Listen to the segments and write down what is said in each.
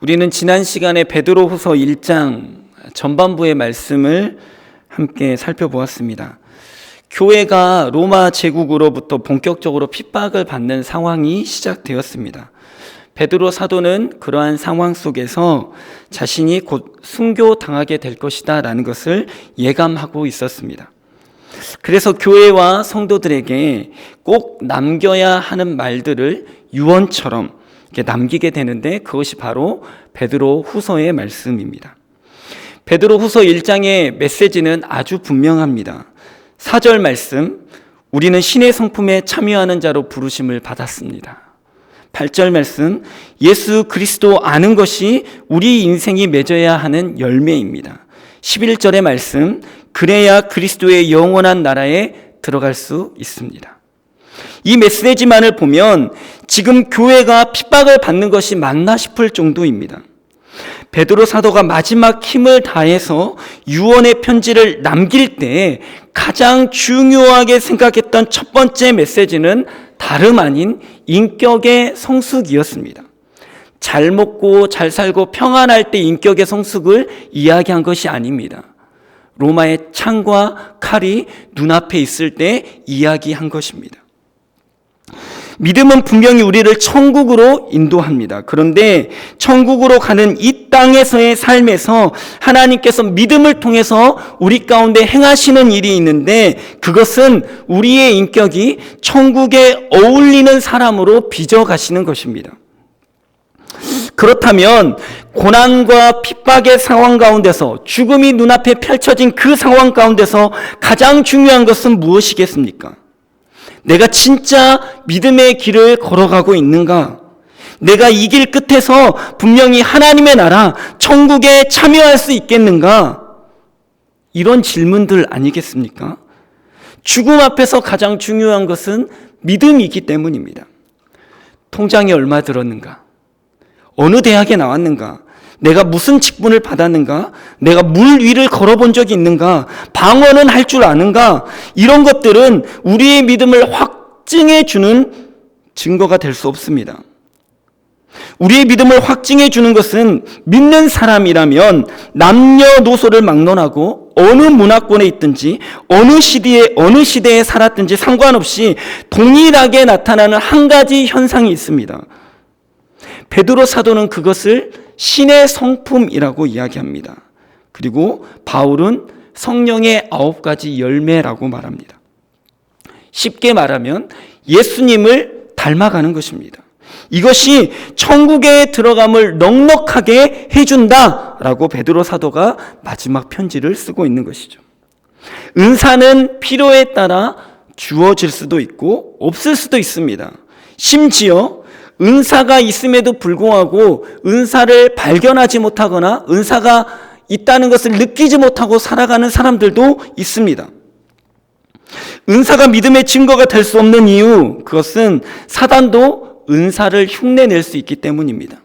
우리는 지난 시간에 베드로후서 1장 전반부의 말씀을 함께 살펴보았습니다. 교회가 로마 제국으로부터 본격적으로 핍박을 받는 상황이 시작되었습니다. 베드로 사도는 그러한 상황 속에서 자신이 곧 순교 당하게 될 것이다 라는 것을 예감하고 있었습니다. 그래서 교회와 성도들에게 꼭 남겨야 하는 말들을 유언처럼 남기게 되는데 그것이 바로 베드로 후서의 말씀입니다. 베드로 후서 1장의 메시지는 아주 분명합니다. 4절 말씀, 우리는 신의 성품에 참여하는 자로 부르심을 받았습니다. 8절 말씀, 예수 그리스도 아는 것이 우리 인생이 맺어야 하는 열매입니다. 11절의 말씀, 그래야 그리스도의 영원한 나라에 들어갈 수 있습니다. 이 메시지만을 보면 지금 교회가 핍박을 받는 것이 맞나 싶을 정도입니다. 베드로 사도가 마지막 힘을 다해서 유언의 편지를 남길 때 가장 중요하게 생각했던 첫 번째 메시지는 다름 아닌 인격의 성숙이었습니다. 잘 먹고 잘 살고 평안할 때 인격의 성숙을 이야기한 것이 아닙니다. 로마의 창과 칼이 눈앞에 있을 때 이야기한 것입니다. 믿음은 분명히 우리를 천국으로 인도합니다. 그런데 천국으로 가는 이 땅에서의 삶에서 하나님께서 믿음을 통해서 우리 가운데 행하시는 일이 있는데 그것은 우리의 인격이 천국에 어울리는 사람으로 빚어가시는 것입니다. 그렇다면 고난과 핍박의 상황 가운데서 죽음이 눈앞에 펼쳐진 그 상황 가운데서 가장 중요한 것은 무엇이겠습니까? 내가 진짜 믿음의 길을 걸어가고 있는가? 내가 이 길 끝에서 분명히 하나님의 나라, 천국에 참여할 수 있겠는가? 이런 질문들 아니겠습니까? 죽음 앞에서 가장 중요한 것은 믿음이기 때문입니다. 통장에 얼마 들었는가? 어느 대학에 나왔는가? 내가 무슨 직분을 받았는가? 내가 물 위를 걸어본 적이 있는가? 방언은 할 줄 아는가? 이런 것들은 우리의 믿음을 확증해 주는 증거가 될 수 없습니다. 우리의 믿음을 확증해 주는 것은 믿는 사람이라면 남녀노소를 막론하고 어느 문화권에 있든지 어느 시대에 어느 시대에 살았든지 상관없이 동일하게 나타나는 한 가지 현상이 있습니다. 베드로 사도는 그것을 신의 성품이라고 이야기합니다. 그리고 바울은 성령의 아홉 가지 열매라고 말합니다. 쉽게 말하면 예수님을 닮아가는 것입니다. 이것이 천국에 들어감을 넉넉하게 해준다라고 베드로 사도가 마지막 편지를 쓰고 있는 것이죠. 은사는 필요에 따라 주어질 수도 있고 없을 수도 있습니다. 심지어 은사가 있음에도 불구하고 은사를 발견하지 못하거나 은사가 있다는 것을 느끼지 못하고 살아가는 사람들도 있습니다. 은사가 믿음의 증거가 될 수 없는 이유, 그것은 사단도 은사를 흉내낼 수 있기 때문입니다.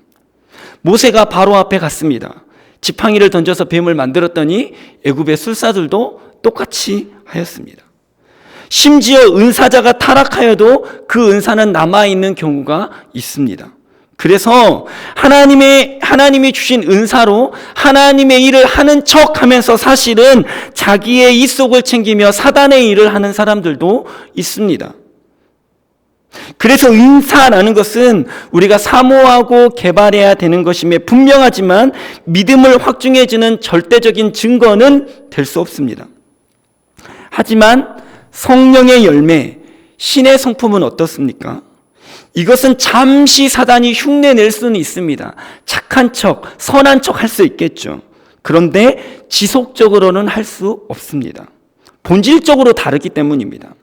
모세가 바로 앞에 갔습니다. 지팡이를 던져서 뱀을 만들었더니 애굽의 술사들도 똑같이 하였습니다. 심지어 은사자가 타락하여도 그 은사는 남아있는 경우가 있습니다. 그래서 하나님의, 하나님이 주신 은사로 하나님의 일을 하는 척 하면서 사실은 자기의 입속을 챙기며 사단의 일을 하는 사람들도 있습니다. 그래서 은사라는 것은 우리가 사모하고 개발해야 되는 것임에 분명하지만 믿음을 확증해주는 절대적인 증거는 될 수 없습니다. 하지만 성령의 열매, 신의 성품은 어떻습니까? 이것은 잠시 사단이 흉내 낼 수는 있습니다. 착한 척, 선한 척 할 수 있겠죠. 그런데 지속적으로는 할 수 없습니다. 본질적으로 다르기 때문입니다.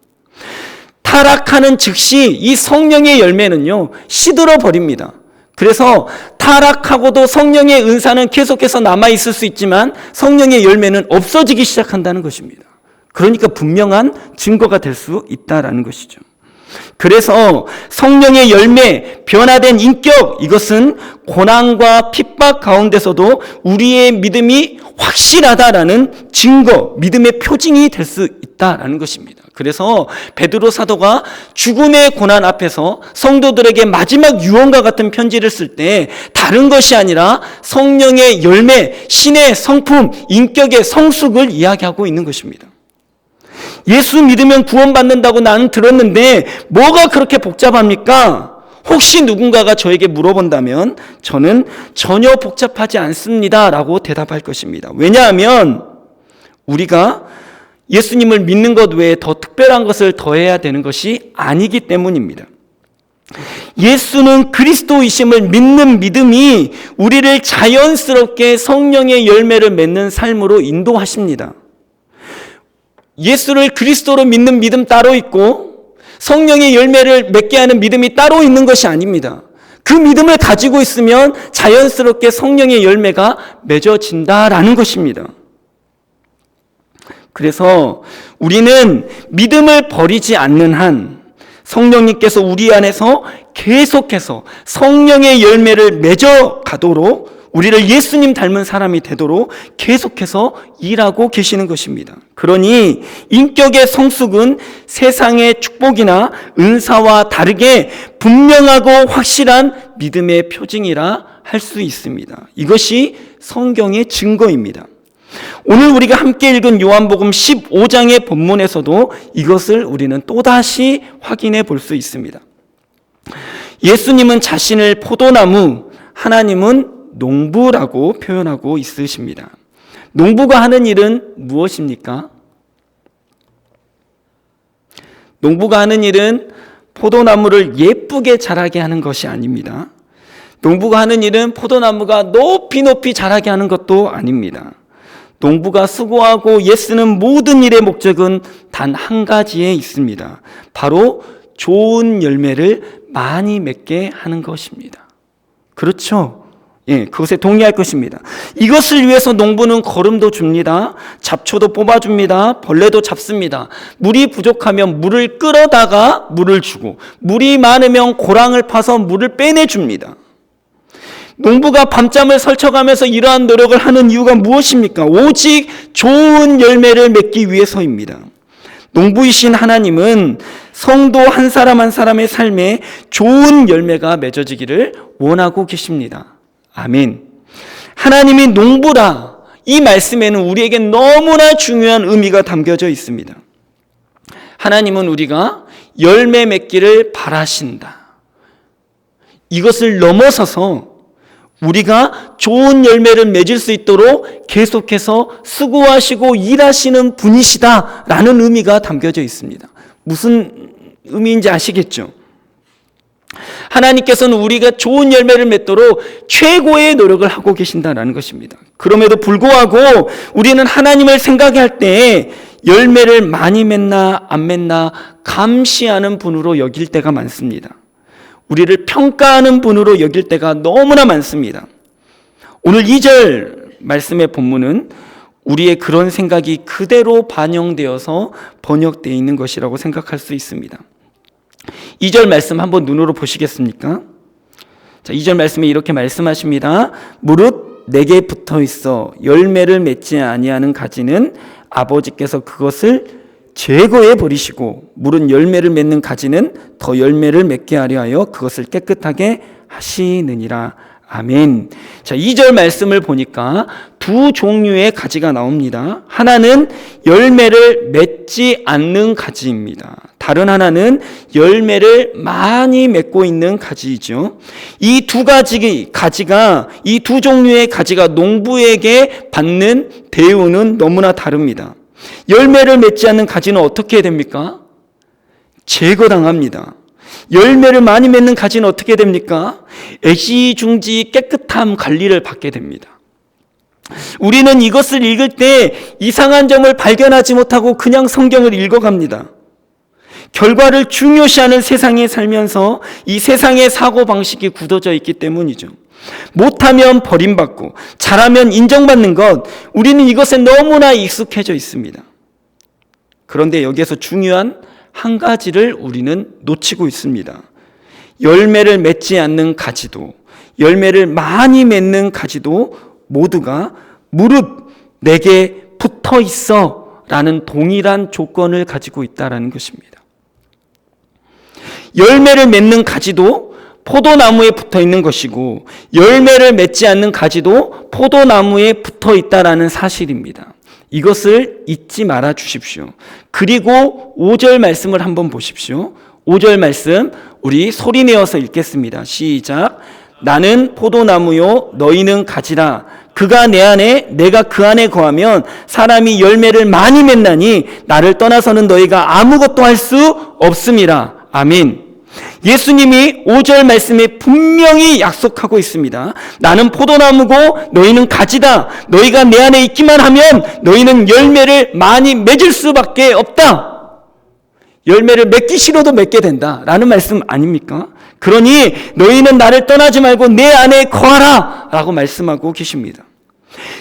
타락하는 즉시 이 성령의 열매는요, 시들어 버립니다. 그래서 타락하고도 성령의 은사는 계속해서 남아있을 수 있지만 성령의 열매는 없어지기 시작한다는 것입니다. 그러니까 분명한 증거가 될 수 있다라는 것이죠. 그래서 성령의 열매, 변화된 인격, 이것은 고난과 핍박 가운데서도 우리의 믿음이 확실하다라는 증거, 믿음의 표징이 될 수 있다라는 것입니다. 그래서 베드로 사도가 죽음의 고난 앞에서 성도들에게 마지막 유언과 같은 편지를 쓸 때 다른 것이 아니라 성령의 열매, 신의 성품, 인격의 성숙을 이야기하고 있는 것입니다. 예수 믿으면 구원받는다고 나는 들었는데 뭐가 그렇게 복잡합니까? 혹시 누군가가 저에게 물어본다면 저는 전혀 복잡하지 않습니다. 라고 대답할 것입니다. 왜냐하면 우리가 예수님을 믿는 것 외에 더 특별한 것을 더해야 되는 것이 아니기 때문입니다. 예수는 그리스도이심을 믿는 믿음이 우리를 자연스럽게 성령의 열매를 맺는 삶으로 인도하십니다. 예수를 그리스도로 믿는 믿음 따로 있고 성령의 열매를 맺게 하는 믿음이 따로 있는 것이 아닙니다. 그 믿음을 가지고 있으면 자연스럽게 성령의 열매가 맺어진다라는 것입니다. 그래서 우리는 믿음을 버리지 않는 한 성령님께서 우리 안에서 계속해서 성령의 열매를 맺어 가도록 우리를 예수님 닮은 사람이 되도록 계속해서 일하고 계시는 것입니다. 그러니 인격의 성숙은 세상의 축복이나 은사와 다르게 분명하고 확실한 믿음의 표징이라 할 수 있습니다. 이것이 성경의 증거입니다. 오늘 우리가 함께 읽은 요한복음 15장의 본문에서도 이것을 우리는 또다시 확인해 볼 수 있습니다. 예수님은 자신을 포도나무, 하나님은 농부라고 표현하고 있으십니다. 농부가 하는 일은 무엇입니까? 농부가 하는 일은 포도나무를 예쁘게 자라게 하는 것이 아닙니다. 농부가 하는 일은 포도나무가 높이 높이 자라게 하는 것도 아닙니다. 농부가 수고하고 예쓰는 모든 일의 목적은 단 한 가지에 있습니다. 바로 좋은 열매를 많이 맺게 하는 것입니다. 그렇죠? 예, 그것에 동의할 것입니다. 이것을 위해서 농부는 거름도 줍니다. 잡초도 뽑아줍니다. 벌레도 잡습니다. 물이 부족하면 물을 끌어다가 물을 주고, 물이 많으면 고랑을 파서 물을 빼내줍니다. 농부가 밤잠을 설쳐가면서 이러한 노력을 하는 이유가 무엇입니까? 오직 좋은 열매를 맺기 위해서입니다. 농부이신 하나님은 성도 한 사람 한 사람의 삶에 좋은 열매가 맺어지기를 원하고 계십니다. 아멘. 하나님이 농부라 이 말씀에는 우리에게 너무나 중요한 의미가 담겨져 있습니다. 하나님은 우리가 열매 맺기를 바라신다. 이것을 넘어서서 우리가 좋은 열매를 맺을 수 있도록 계속해서 수고하시고 일하시는 분이시다라는 의미가 담겨져 있습니다. 무슨 의미인지 아시겠죠? 하나님께서는 우리가 좋은 열매를 맺도록 최고의 노력을 하고 계신다라는 것입니다. 그럼에도 불구하고 우리는 하나님을 생각할 때 열매를 많이 맺나 안 맺나 감시하는 분으로 여길 때가 많습니다. 우리를 평가하는 분으로 여길 때가 너무나 많습니다. 오늘 2절 말씀의 본문은 우리의 그런 생각이 그대로 반영되어서 번역되어 있는 것이라고 생각할 수 있습니다. 2절 말씀 한번 눈으로 보시겠습니까? 자, 2절 말씀에 이렇게 말씀하십니다. 무릇 내게 붙어 있어 열매를 맺지 아니하는 가지는 아버지께서 그것을 제거해 버리시고 물은 열매를 맺는 가지는 더 열매를 맺게 하려 하여 그것을 깨끗하게 하시느니라. 아멘. 자, 2절 말씀을 보니까 두 종류의 가지가 나옵니다. 하나는 열매를 맺지 않는 가지입니다. 다른 하나는 열매를 많이 맺고 있는 가지이죠. 이 두 가지 가지가 이 두 종류의 가지가 농부에게 받는 대우는 너무나 다릅니다. 열매를 맺지 않는 가지는 어떻게 됩니까? 제거당합니다. 열매를 많이 맺는 가지는 어떻게 됩니까? 애시중지 깨끗함 관리를 받게 됩니다. 우리는 이것을 읽을 때 이상한 점을 발견하지 못하고 그냥 성경을 읽어갑니다. 결과를 중요시하는 세상에 살면서 이 세상의 사고방식이 굳어져 있기 때문이죠. 못하면 버림받고 잘하면 인정받는 것, 우리는 이것에 너무나 익숙해져 있습니다. 그런데 여기에서 중요한 한 가지를 우리는 놓치고 있습니다. 열매를 맺지 않는 가지도, 열매를 많이 맺는 가지도 모두가 무릇 내게 붙어 있어 라는 동일한 조건을 가지고 있다라는 것입니다. 열매를 맺는 가지도 포도나무에 붙어 있는 것이고 열매를 맺지 않는 가지도 포도나무에 붙어 있다라는 사실입니다. 이것을 잊지 말아 주십시오. 그리고 5절 말씀을 한번 보십시오. 5절 말씀 우리 소리 내어서 읽겠습니다. 시작. 나는 포도나무요 너희는 가지라 그가 내 안에 내가 그 안에 거하면 사람이 열매를 많이 맺나니 나를 떠나서는 너희가 아무것도 할 수 없음이라. 아멘. 예수님이 5절 말씀에 분명히 약속하고 있습니다. 나는 포도나무고 너희는 가지다. 너희가 내 안에 있기만 하면 너희는 열매를 많이 맺을 수밖에 없다. 열매를 맺기 싫어도 맺게 된다. 라는 말씀 아닙니까? 그러니 너희는 나를 떠나지 말고 내 안에 거하라. 라고 말씀하고 계십니다.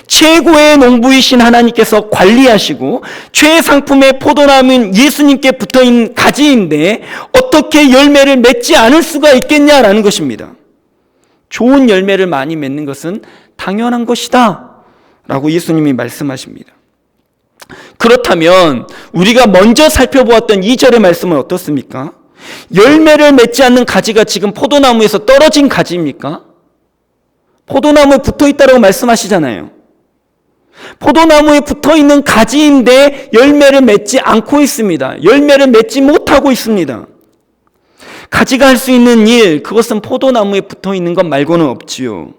최고의 농부이신 하나님께서 관리하시고 최상품의 포도나무는 예수님께 붙어 있는 가지인데 어떻게 열매를 맺지 않을 수가 있겠냐라는 것입니다. 좋은 열매를 많이 맺는 것은 당연한 것이다. 라고 예수님이 말씀하십니다. 그렇다면 우리가 먼저 살펴보았던 2절의 말씀은 어떻습니까? 열매를 맺지 않는 가지가 지금 포도나무에서 떨어진 가지입니까? 포도나무에 붙어 있다고 말씀하시잖아요. 포도나무에 붙어 있는 가지인데 열매를 맺지 않고 있습니다. 열매를 맺지 못하고 있습니다. 가지가 할 수 있는 일, 그것은 포도나무에 붙어 있는 것 말고는 없지요.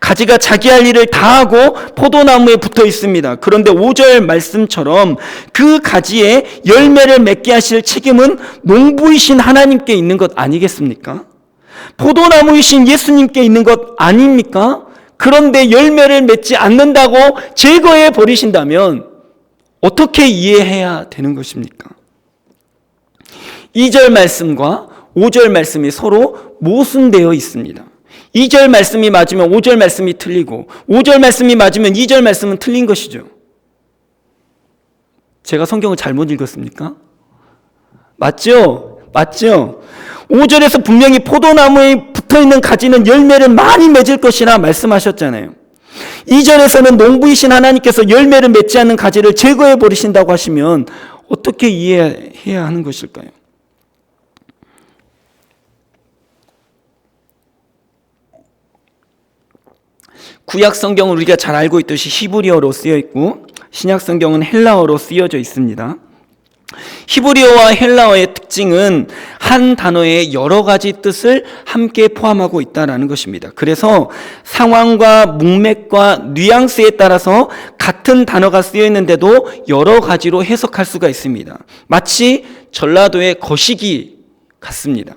가지가 자기 할 일을 다 하고 포도나무에 붙어 있습니다. 그런데 5절 말씀처럼 그 가지에 열매를 맺게 하실 책임은 농부이신 하나님께 있는 것 아니겠습니까? 포도나무이신 예수님께 있는 것 아닙니까? 그런데 열매를 맺지 않는다고 제거해 버리신다면 어떻게 이해해야 되는 것입니까? 2절 말씀과 5절 말씀이 서로 모순되어 있습니다. 2절 말씀이 맞으면 5절 말씀이 틀리고 5절 말씀이 맞으면 2절 말씀은 틀린 것이죠. 제가 성경을 잘못 읽었습니까? 맞죠? 맞죠? 5절에서 분명히 포도나무에 붙어 있는 가지는 열매를 많이 맺을 것이라 말씀하셨잖아요. 2절에서는 농부이신 하나님께서 열매를 맺지 않는 가지를 제거해 버리신다고 하시면 어떻게 이해해야 하는 것일까요? 구약 성경은 우리가 잘 알고 있듯이 히브리어로 쓰여 있고 신약 성경은 헬라어로 쓰여져 있습니다. 히브리어와 헬라어의 특징은 한 단어의 여러 가지 뜻을 함께 포함하고 있다는 것입니다. 그래서 상황과 문맥과 뉘앙스에 따라서 같은 단어가 쓰여 있는데도 여러 가지로 해석할 수가 있습니다. 마치 전라도의 거시기 같습니다.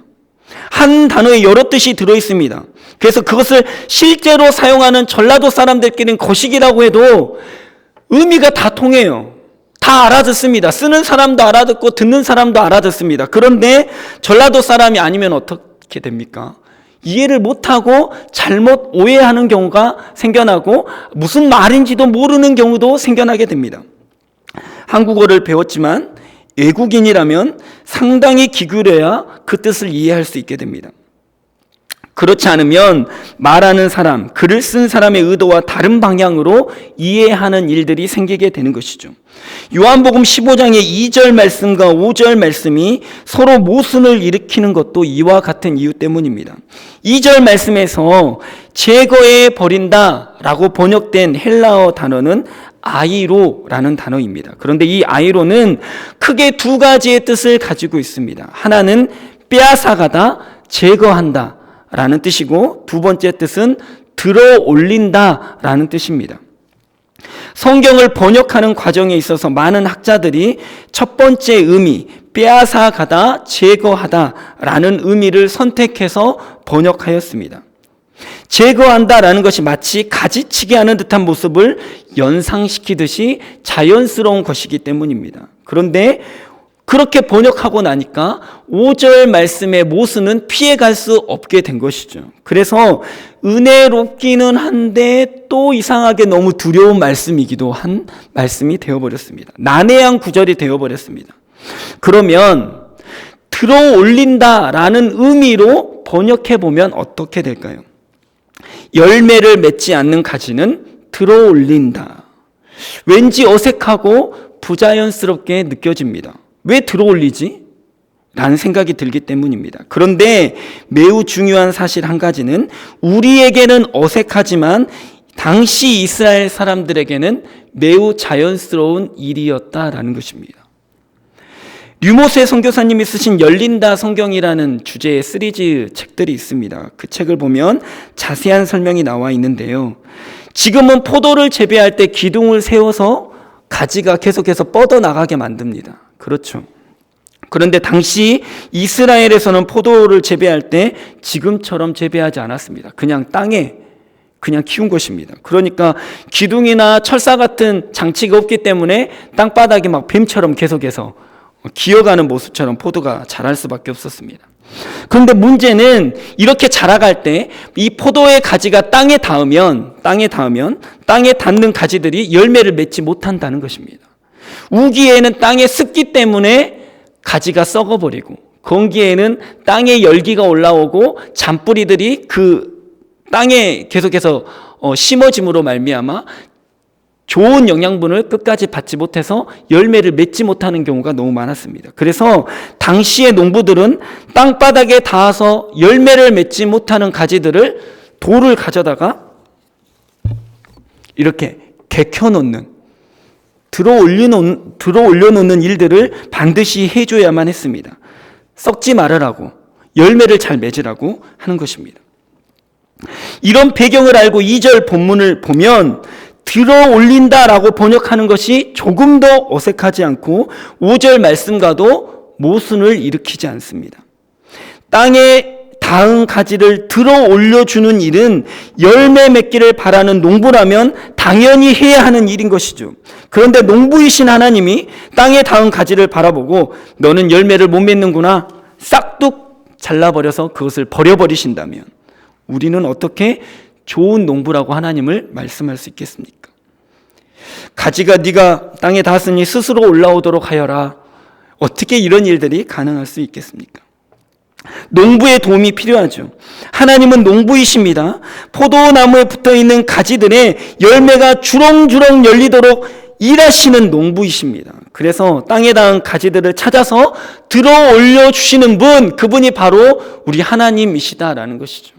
한 단어에 여러 뜻이 들어 있습니다. 그래서 그것을 실제로 사용하는 전라도 사람들끼리는 거시기라고 해도 의미가 다 통해요. 다 알아듣습니다. 쓰는 사람도 알아듣고 듣는 사람도 알아듣습니다. 그런데 전라도 사람이 아니면 어떻게 됩니까? 이해를 못하고 잘못 오해하는 경우가 생겨나고 무슨 말인지도 모르는 경우도 생겨나게 됩니다. 한국어를 배웠지만 외국인이라면 상당히 기울여야 그 뜻을 이해할 수 있게 됩니다. 그렇지 않으면 말하는 사람, 글을 쓴 사람의 의도와 다른 방향으로 이해하는 일들이 생기게 되는 것이죠. 요한복음 15장의 2절 말씀과 5절 말씀이 서로 모순을 일으키는 것도 이와 같은 이유 때문입니다. 2절 말씀에서 제거해 버린다 라고 번역된 헬라어 단어는 아이로라는 단어입니다. 그런데 이 아이로는 크게 두 가지의 뜻을 가지고 있습니다. 하나는 빼앗아가다, 제거한다. 라는 뜻이고 두 번째 뜻은 들어 올린다 라는 뜻입니다. 성경을 번역하는 과정에 있어서 많은 학자들이 첫 번째 의미, 빼앗아 가다, 제거하다 라는 의미를 선택해서 번역하였습니다. 제거한다 라는 것이 마치 가지치기 하는 듯한 모습을 연상시키듯이 자연스러운 것이기 때문입니다. 그런데 그렇게 번역하고 나니까 5절 말씀의 모순은 피해갈 수 없게 된 것이죠. 그래서 은혜롭기는 한데 또 이상하게 너무 두려운 말씀이기도 한 말씀이 되어버렸습니다. 난해한 구절이 되어버렸습니다. 그러면 들어 올린다라는 의미로 번역해 보면 어떻게 될까요? 열매를 맺지 않는 가지는 들어 올린다. 왠지 어색하고 부자연스럽게 느껴집니다. 왜 들어 올리지? 라는 생각이 들기 때문입니다. 그런데 매우 중요한 사실 한 가지는 우리에게는 어색하지만 당시 이스라엘 사람들에게는 매우 자연스러운 일이었다라는 것입니다. 류모세 선교사님이 쓰신 열린다 성경이라는 주제의 시리즈 책들이 있습니다. 그 책을 보면 자세한 설명이 나와 있는데요. 지금은 포도를 재배할 때 기둥을 세워서 가지가 계속해서 뻗어 나가게 만듭니다. 그렇죠. 그런데 당시 이스라엘에서는 포도를 재배할 때 지금처럼 재배하지 않았습니다. 그냥 땅에 그냥 키운 것입니다. 그러니까 기둥이나 철사 같은 장치가 없기 때문에 땅바닥이 막 뱀처럼 계속해서 기어가는 모습처럼 포도가 자랄 수밖에 없었습니다. 그런데 문제는 이렇게 자라갈 때 이 포도의 가지가 땅에 닿으면 땅에 닿으면 땅에 닿는 가지들이 열매를 맺지 못한다는 것입니다. 우기에는 땅에 습기 때문에 가지가 썩어버리고 건기에는 땅에 열기가 올라오고 잔뿌리들이 그 땅에 계속해서 어, 심어짐으로 말미암아 좋은 영양분을 끝까지 받지 못해서 열매를 맺지 못하는 경우가 너무 많았습니다. 그래서 당시의 농부들은 땅바닥에 닿아서 열매를 맺지 못하는 가지들을 돌을 가져다가 이렇게 개켜놓는 들어 올려놓는, 들어 올려놓는 일들을 반드시 해줘야만 했습니다. 썩지 말으라고, 열매를 잘 맺으라고 하는 것입니다. 이런 배경을 알고 2절 본문을 보면 들어 올린다라고 번역하는 것이 조금 더 어색하지 않고 5절 말씀과도 모순을 일으키지 않습니다. 땅에 닿은 가지를 들어 올려주는 일은 열매 맺기를 바라는 농부라면 당연히 해야 하는 일인 것이죠. 그런데 농부이신 하나님이 땅에 닿은 가지를 바라보고 너는 열매를 못 맺는구나 싹둑 잘라버려서 그것을 버려버리신다면 우리는 어떻게 좋은 농부라고 하나님을 말씀할 수 있겠습니까? 가지가 네가 땅에 닿았으니 스스로 올라오도록 하여라. 어떻게 이런 일들이 가능할 수 있겠습니까? 농부의 도움이 필요하죠. 하나님은 농부이십니다. 포도나무에 붙어 있는 가지들의 열매가 주렁주렁 열리도록 일하시는 농부이십니다. 그래서 땅에 닿은 가지들을 찾아서 들어 올려 주시는 분, 그분이 바로 우리 하나님이시다라는 것이죠.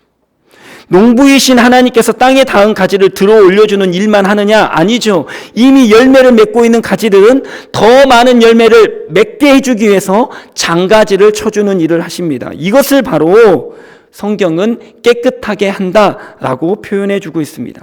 농부이신 하나님께서 땅에 닿은 가지를 들어 올려주는 일만 하느냐? 아니죠. 이미 열매를 맺고 있는 가지들은 더 많은 열매를 맺게 해주기 위해서 장가지를 쳐주는 일을 하십니다. 이것을 바로 성경은 깨끗하게 한다라고 표현해 주고 있습니다.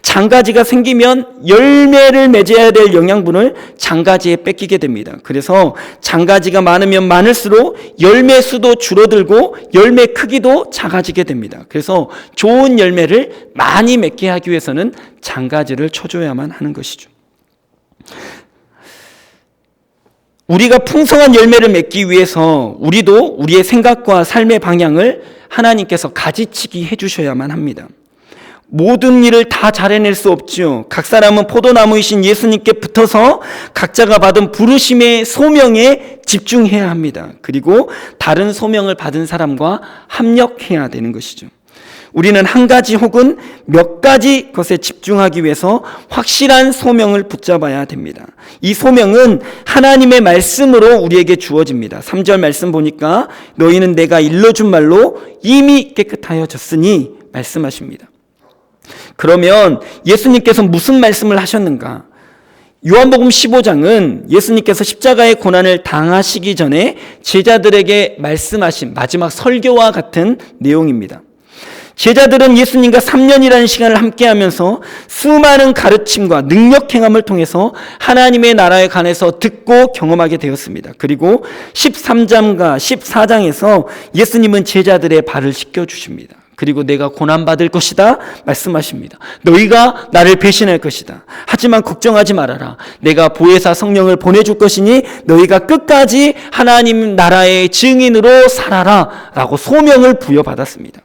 장가지가 생기면 열매를 맺어야 될 영양분을 장가지에 뺏기게 됩니다. 그래서 장가지가 많으면 많을수록 열매 수도 줄어들고 열매 크기도 작아지게 됩니다. 그래서 좋은 열매를 많이 맺게 하기 위해서는 장가지를 쳐줘야만 하는 것이죠. 우리가 풍성한 열매를 맺기 위해서 우리도 우리의 생각과 삶의 방향을 하나님께서 가지치기 해주셔야만 합니다. 모든 일을 다 잘해낼 수 없지요. 각 사람은 포도나무이신 예수님께 붙어서 각자가 받은 부르심의 소명에 집중해야 합니다. 그리고 다른 소명을 받은 사람과 합력해야 되는 것이죠. 우리는 한 가지 혹은 몇 가지 것에 집중하기 위해서 확실한 소명을 붙잡아야 됩니다. 이 소명은 하나님의 말씀으로 우리에게 주어집니다. 3절 말씀 보니까 너희는 내가 일러준 말로 이미 깨끗하여졌으니 말씀하십니다. 그러면 예수님께서 무슨 말씀을 하셨는가? 요한복음 15장은 예수님께서 십자가의 고난을 당하시기 전에 제자들에게 말씀하신 마지막 설교와 같은 내용입니다. 제자들은 예수님과 3년이라는 시간을 함께 하면서 수많은 가르침과 능력 행함을 통해서 하나님의 나라에 관해서 듣고 경험하게 되었습니다. 그리고 13장과 14장에서 예수님은 제자들의 발을 씻겨 주십니다. 그리고 내가 고난받을 것이다 말씀하십니다. 너희가 나를 배신할 것이다. 하지만 걱정하지 말아라. 내가 보혜사 성령을 보내줄 것이니 너희가 끝까지 하나님 나라의 증인으로 살아라. 라고 소명을 부여받았습니다.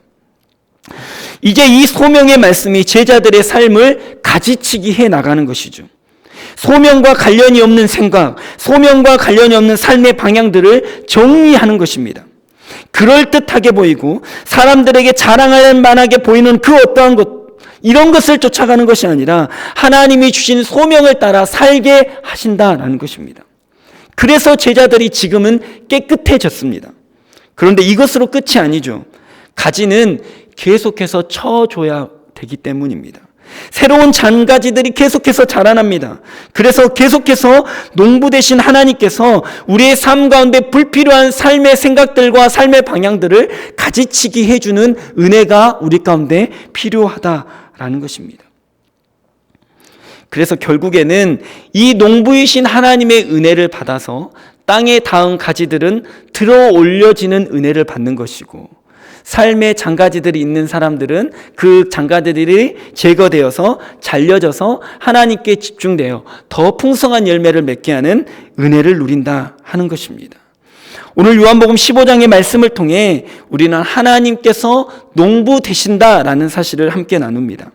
이제 이 소명의 말씀이 제자들의 삶을 가지치기 해 나가는 것이죠. 소명과 관련이 없는 생각, 소명과 관련이 없는 삶의 방향들을 정리하는 것입니다. 그럴듯하게 보이고 사람들에게 자랑할 만하게 보이는 그 어떠한 것, 이런 것을 쫓아가는 것이 아니라 하나님이 주신 소명을 따라 살게 하신다라는 것입니다. 그래서 제자들이 지금은 깨끗해졌습니다. 그런데 이것으로 끝이 아니죠. 가지는 계속해서 쳐줘야 되기 때문입니다. 새로운 잔가지들이 계속해서 자라납니다. 그래서 계속해서 농부 되신 하나님께서 우리의 삶 가운데 불필요한 삶의 생각들과 삶의 방향들을 가지치기 해주는 은혜가 우리 가운데 필요하다라는 것입니다. 그래서 결국에는 이 농부이신 하나님의 은혜를 받아서 땅에 닿은 가지들은 들어 올려지는 은혜를 받는 것이고 삶의 장가지들이 있는 사람들은 그 장가지들이 제거되어서 잘려져서 하나님께 집중되어 더 풍성한 열매를 맺게 하는 은혜를 누린다 하는 것입니다. 오늘 요한복음 15장의 말씀을 통해 우리는 하나님께서 농부 되신다라는 사실을 함께 나눕니다.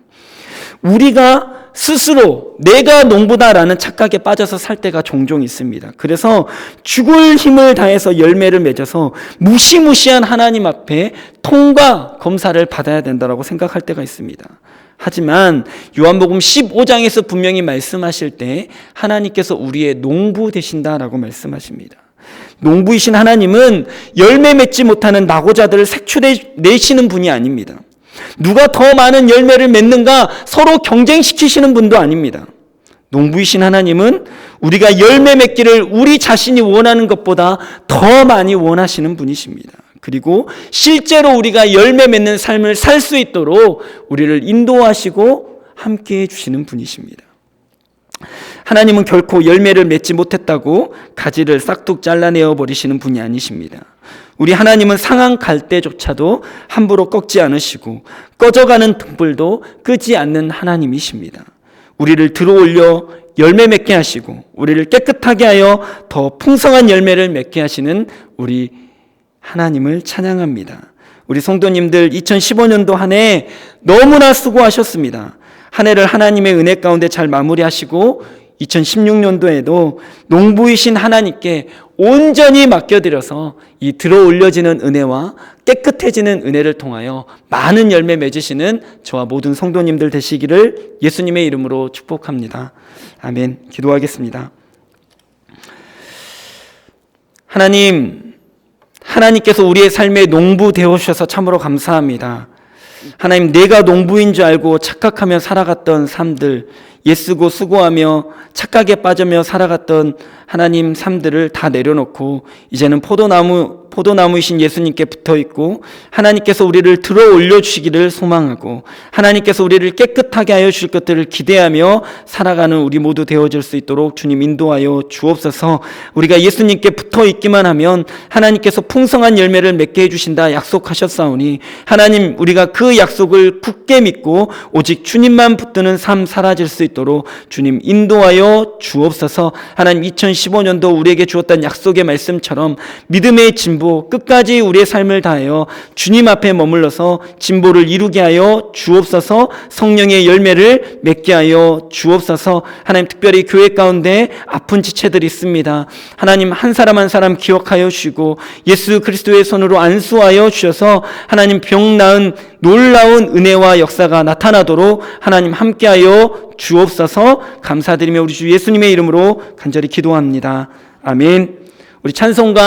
우리가 스스로 내가 농부다라는 착각에 빠져서 살 때가 종종 있습니다. 그래서 죽을 힘을 다해서 열매를 맺어서 무시무시한 하나님 앞에 통과 검사를 받아야 된다고 생각할 때가 있습니다. 하지만 요한복음 15장에서 분명히 말씀하실 때 하나님께서 우리의 농부 되신다라고 말씀하십니다. 농부이신 하나님은 열매 맺지 못하는 낙오자들을 색출해 내시는 분이 아닙니다. 누가 더 많은 열매를 맺는가 서로 경쟁시키시는 분도 아닙니다. 농부이신 하나님은 우리가 열매 맺기를 우리 자신이 원하는 것보다 더 많이 원하시는 분이십니다. 그리고 실제로 우리가 열매 맺는 삶을 살 수 있도록 우리를 인도하시고 함께 해 주시는 분이십니다. 하나님은 결코 열매를 맺지 못했다고 가지를 싹둑 잘라내어 버리시는 분이 아니십니다. 우리 하나님은 상한 갈대조차도 함부로 꺾지 않으시고 꺼져가는 등불도 끄지 않는 하나님이십니다. 우리를 들어올려 열매 맺게 하시고 우리를 깨끗하게 하여 더 풍성한 열매를 맺게 하시는 우리 하나님을 찬양합니다. 우리 성도님들 2015년도 한 해 너무나 수고하셨습니다. 한 해를 하나님의 은혜 가운데 잘 마무리하시고 2016년도에도 농부이신 하나님께 온전히 맡겨드려서 이 들어 올려지는 은혜와 깨끗해지는 은혜를 통하여 많은 열매 맺으시는 저와 모든 성도님들 되시기를 예수님의 이름으로 축복합니다. 아멘. 기도하겠습니다. 하나님, 하나님께서 우리의 삶의 농부 되어 주셔서 참으로 감사합니다. 하나님, 내가 농부인 줄 알고 착각하며 살아갔던 삶들, 예쓰고 수고하며 착각에 빠져며 살아갔던 하나님 삶들을 다 내려놓고 이제는 포도나무 포도나무이신 예수님께 붙어 있고 하나님께서 우리를 들어 올려 주시기를 소망하고 하나님께서 우리를 깨끗하게 하여 주실 것들을 기대하며 살아가는 우리 모두 되어질 수 있도록 주님 인도하여 주옵소서. 우리가 예수님께 붙어 있기만 하면 하나님께서 풍성한 열매를 맺게 해 주신다 약속하셨사오니 하나님 우리가 그 약속을 굳게 믿고 오직 주님만 붙드는 삶 사라질 수 있도록 주님 인도하여 주옵소서. 하나님 2015년도 우리에게 주었던 약속의 말씀처럼 믿음의 진보 진보 끝까지 우리의 삶을 다하여 주님 앞에 머물러서 진보를 이루게 하여 주옵소서 성령의 열매를 맺게 하여 주옵소서 하나님 특별히 교회 가운데 아픈 지체들이 있습니다. 하나님 한 사람 한 사람 기억하여 주시고 예수 그리스도의 손으로 안수하여 주셔서 하나님 병 나은 놀라운 은혜와 역사가 나타나도록 하나님 함께하여 주옵소서 감사드리며 우리 주 예수님의 이름으로 간절히 기도합니다. 아멘. 우리 찬송가